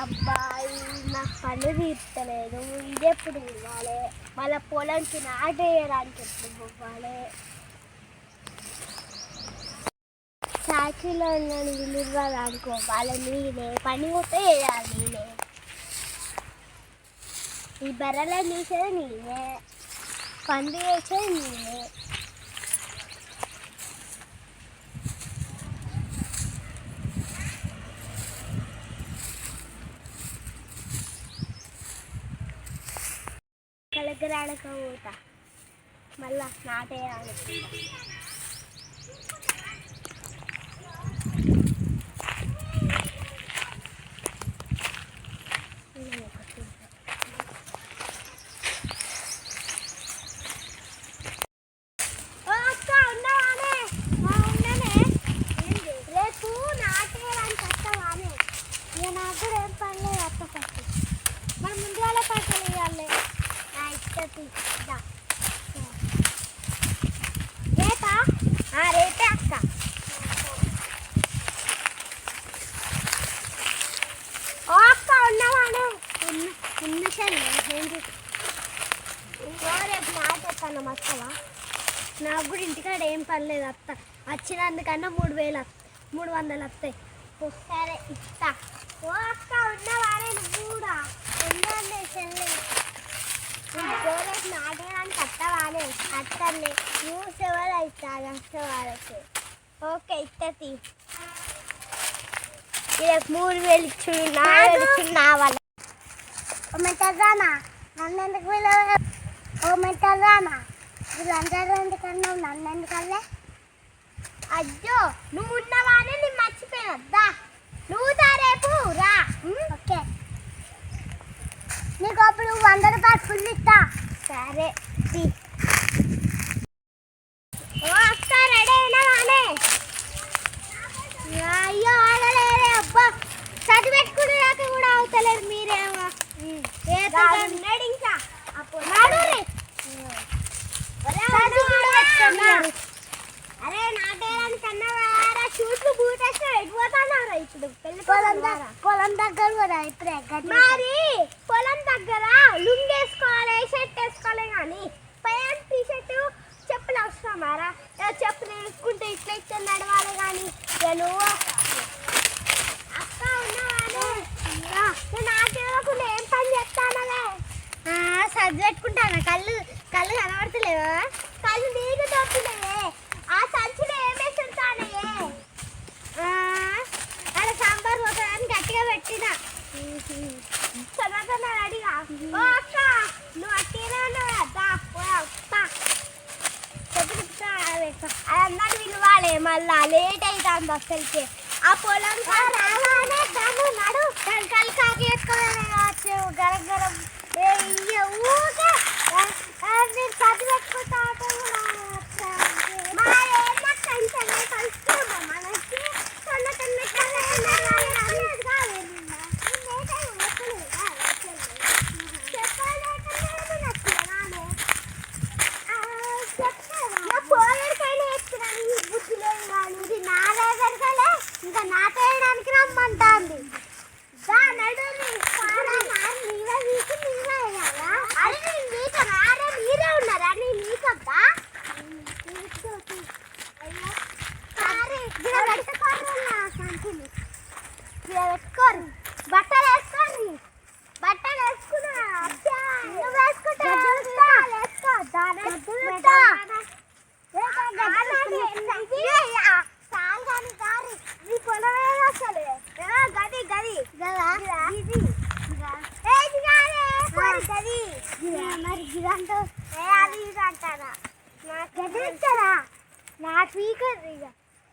అబ్బాయి నాకు పని తీర్చలేదు ఇది ఎప్పుడు ఇవ్వాలి వాళ్ళ పొలంకి నాటేయడానికి ఎప్పుడు ఇవ్వాలి సాక్షిలో నన్ను విలువడానికి వాళ్ళ నేనే పని పోతే వేయాలి నేనే ఈ బర్రెలను తీసేది నేనే పంది వేసేది నేనే దగ్గర పోతా. మళ్ళా నాటే ఓ అక్క ఉన్నావానే ఆ, ఉన్నానే రేపు నాటేయడానికి వస్తావానే ఇక నాకు కూడా ఏం పని లేదు అత్త ఫస్ట్ మనం ముందుగాల పైసలు ఇవ్వాలి నా ఇష్టతి దా. రేపా ఆ, రేపే అక్క ఓ అక్క ఉన్నావానే ఉన్న ఏంటి ఓ, రేపు నాటేస్తాను వస్తావా నాకు కూడా ఇంటికాడ ఏం పర్లేదు అత్త. వచ్చినందుకన్నా మూడు వేలు వస్త- మూడు వందలు వస్తాయి ఓ, సరే ఇస్తా. ఓ అక్క ఉన్నవాడే నువ్వు కూడా. ఉందండి చెల్లి గోరెట్ నాటడానికి అత్తవానే అత్తలే నువ్వు సెవెల్ అవుతాను వస్తే వాళ్ళకి. ఓకే ఇత్తతి రేపు మూడు వేలు ఇచ్చు నా ఇచ్చు నా వాళ్ళ ఓ మెట్టదానా నన్ను ఎందుకు పిలవ ఓ మెట్టదానా వీళ్ళందరూ ఎందుకన్నా నన్ను ఎందుకల్లే అయ్యో నువ్వు ఉన్నవానే నేను మర్చిపోయినా. నువ్వు దా రేపు రా. ఓకే. నీకు అప్పుడు వంద రూపాయలు ఫుల్ ఇస్తా. సరే తీ. ఓ అక్క రెడీ అయినావానే అయ్యో ఆగలేదే అబ్బా చదివి పెట్టుకునే దాకా కూడా అవుతలేదు మీరేమో ఉన్నాడు ఇంకా అప్పుడు అరే నాటేయడానికి అన్నవారా షూట్లు బూటేస్తే ఎడిపోతున్నారా ఇప్పుడు పెళ్ళి పొలం పొలం దగ్గర కూడా ఇప్పుడే మరి పొలం దగ్గర లుంగ్ వేసుకోవాలి షర్ట్ వేసుకోవాలి కానీ పైన టీ షర్ట్ చెప్పులు అవసరమారా చెప్పులు వేసుకుంటే ఇట్లా ఇట్లా నడవాలి కానీ నువ్వు అక్క ఉన్నావానే నేను నాటేయకుండా ఏం పని చేస్తానలే సర్ది పెట్టుకుంటాను కళ్ళు కళ్ళు కనబడతలేవా కళ్ళు నీకు తప్పులేవే ఆ సంచిలో ఏమేస్తుంటానయే అక్కడ సాంబార్ పోతానని గట్టిగా పెట్టిన తర్వాత అడిగా ఓ అక్క నువ్వు అట్టినే ఉన్నావు కదా వస్తా అన్నట్టు విలువాలి మళ్ళా లేట్ అవుతుంది అసలుకి ఆ పొలం రాగానే దాన్ని నడు. దాని కాకి వేసుకోవాలి కావచ్చు గరం గరం. ఏ ఊకే ఆ, ఆ, నేను చదివి పెట్టుకుంటా అంటే కూడా వస్తుంది. మరి ఏం నాకు టెన్షన్ లేదు, కలుస్తున్నామా మనకి? తొందర తొందర తొందర తొందర రాలేదు కాదు నిన్న. నిన్న ఏ టైం వస్తలేదు కాదు, వస్తలేదు. చెప్పాలి అంటే నేను నచ్చలేదానే. ఆ, చెప్తావా? నా పోయేడికైనా ఎత్తుకున్నాను, ఈ బుద్ధి లేదు కానీ. ఇది నా దగ్గరకలే, ఇంకా నాటేయడానికి రమ్మంటాంది దా నడుని పారా నాన్న నీవే వీకు నీవే వేయాలా అరే నేను వీక నారే మీరే ఉన్నారా నేను వీకద్దా పెట్టుకోరు బట్టలు వేసుకోండి. బట్టలు వేసుకున్నా. మరి గిదంటూ ఏ అది ఇది అంటారా నాకు వీకదు ఇక.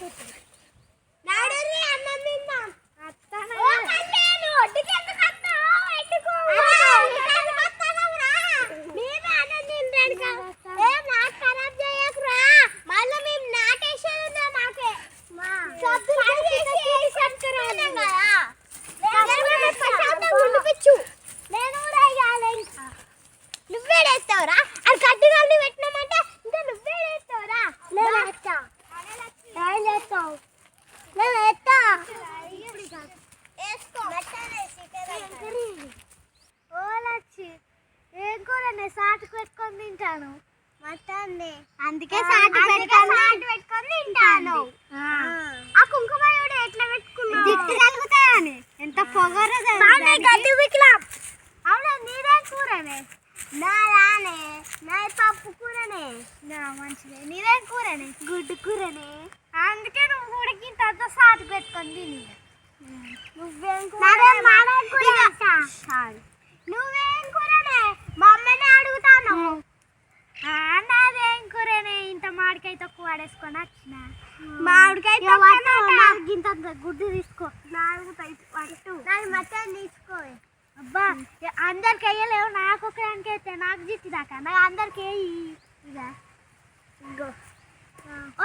Okay. फवारा जाते हुए మామిడికాయ ఇంత గుడ్డు తీసుకో. నాలుగు నాకు మటన్ తీసుకో. అబ్బా అందరికి వేయలేవు నాకు ఒకదానికి అయితే నాకు జిట్టి దాకా. నాకు అందరికి వేయి ఇక ఇంకో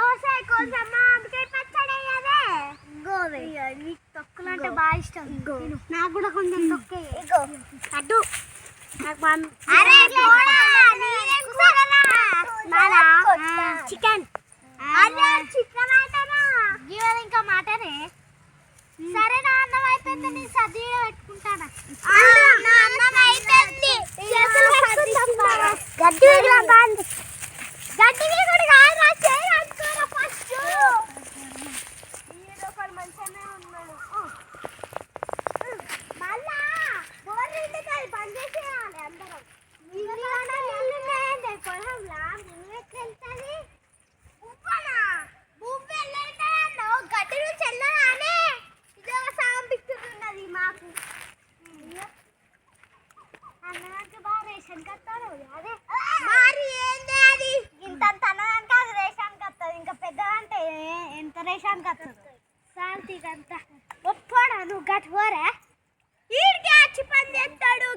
ఓసారి కొంచెం మామిడికాయ పచ్చడి వేయదే నీకు తొక్కులు అంటే బాగా ఇష్టం. నాకు కూడా కొంచెం తొక్కే. అడ్డు అరే చికెన్ అరే చికెన్ అయితేనా జీవన ఇంకా మాటనే సరే నా అన్నం అయిపోయింది నేను సర్ది పెట్టుకుంటాను? నా అన్నం అయిపోయింది. గడ్డి బాగుంది. గడ్డి కూడా కాదు నా చేయి అనుకోరా ఫస్ట్. ఈయన ఒకడు మంచిగానే ఉన్నాడు. మళ్ళా బోర్ నిండుతుంది బంద్ చేసేయాలి అందరం. రేషన్ కత్తదు సాల్తీకి అంత ఒప్పోడా నువ్వు గట్టి పోరా? ఈడికి వచ్చి పని చేస్తాడు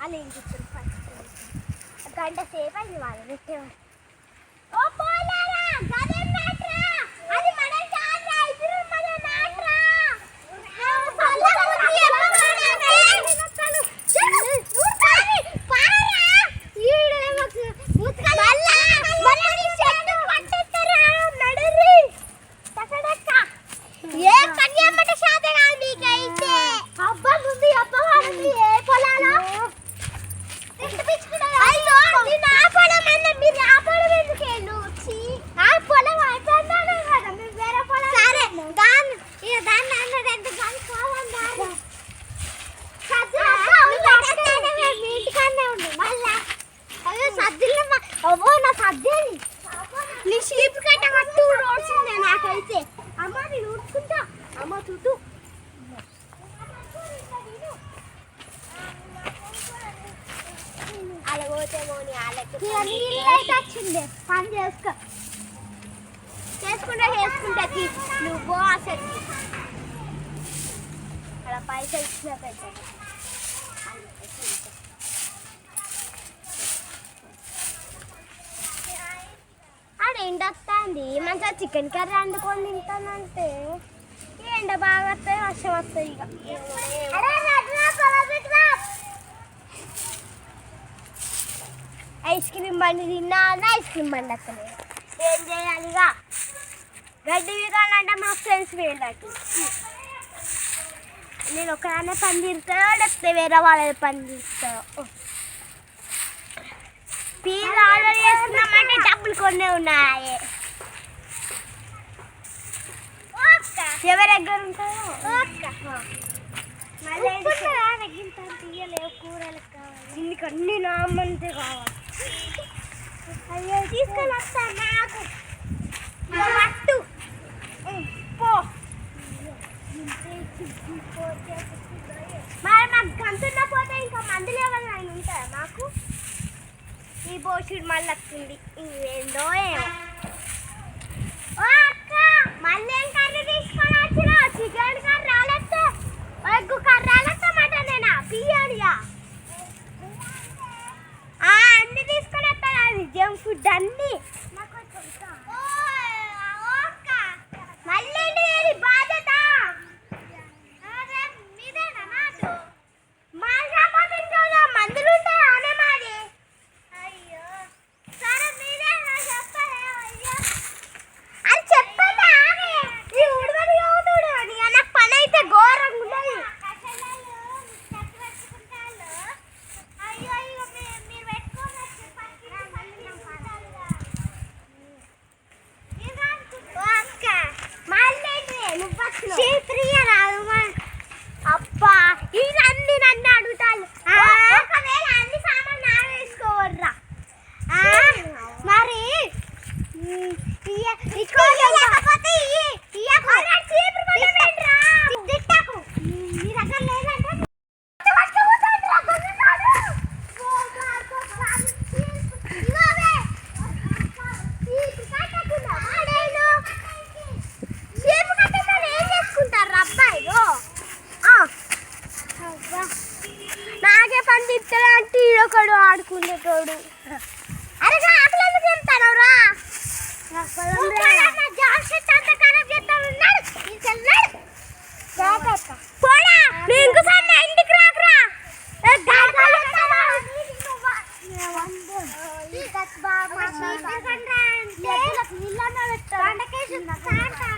వాళ్ళు ఏం కూర్చొని గంట సేపు అయింది వాళ్ళు పెట్టేవారు ఓ పోలారా గదేం మ్యాట్రా అది మన చాట్రా ఇద్దరు మన మ్యాట్రా ఏ పని చేయమంటే శాత కాదు మీకైతే అబ్బా ముందు అబ్బవాడింది ఏ పొలాలో అయ్యో నేను ఆ పొలం అన్న మీరు ఆ పొలం ఎందుకు వెళ్ళు ఆ పొలం అయిపోయిందానే కదా మీరు వేరే పొలం సరే దాన్ని ఇక దాన్ని అన్నది ఎంత దాన్ని కావాలి దాన్ని మీ ఇంటికాడనే ఉండు మళ్ళా అయ్యో సద్దులు అవ్వో నా సద్దేది నీ షీప్ కట్ట కట్టు రోడ్సిందే నాకైతే అమ్మ నేను ఉడుకుంటా అమ్మ చుట్టూ అలా పోతే మోని వాళ్ళకి నీళ్ళు అయితే వచ్చింది. పని చేసుకో. చేసుకుంటా చేసుకుంటా తీ. నువ్వు అసలు. అలా పైసలు ఇచ్చిన పెద్ద ఆడ ఎండ వస్తుంది. మంచిగా చికెన్ కర్రీ వండుకొని తింటానంటే ఈ ఎండ బాగా వస్తాయి వర్షం వస్తాయి ఇక. ఐస్ క్రీమ్ బండి తిన్నా ఐస్ క్రీమ్ బండి అక్కడ ఏం చేయాలి ఇక? గడ్డి విగాలంటే మా ఫ్రెండ్స్ వెళ్ళట్టు నేను ఒకదాన్నే పని తీరుతాయో లేకపోతే వేరే వాళ్ళది పని తీస్తాయో పీజ్ ఆర్డర్ చేస్తున్నామంటే డబ్బులు కొన్నే ఉన్నాయి. ఎవరి దగ్గర ఉంటాయో కూరలకు కావాలి. ఇన్ని నా అమ్మంతే కావాలి. అయ్యో తీసుకొని వస్తా నాకు పట్టు పో. మరి మాకు గంతున్న పోతే ఇంకా మందులు ఎవరు ఆయన ఉంటారా మాకు? ఈ బోషుడు మళ్ళీ వస్తుంది ఇవేందో ఏమో అక్క మళ్ళీ ఏం కర్రీ తీసుకొని వచ్చినా చికెన్ కర్రీ రాలేస్తే ఎగ్గు కర్రీ రాలేస్తే మటనేనా junk food done me. క్షేత్రియ రామా అబ్బా ఇవన్నీ నన్ను అడుగుతాను ఒకవేళ అన్ని సామాన్ నా వేసుకోవర్రా. మరి ఇక్కడ బాగా నీళ్ళ పెట్టాడు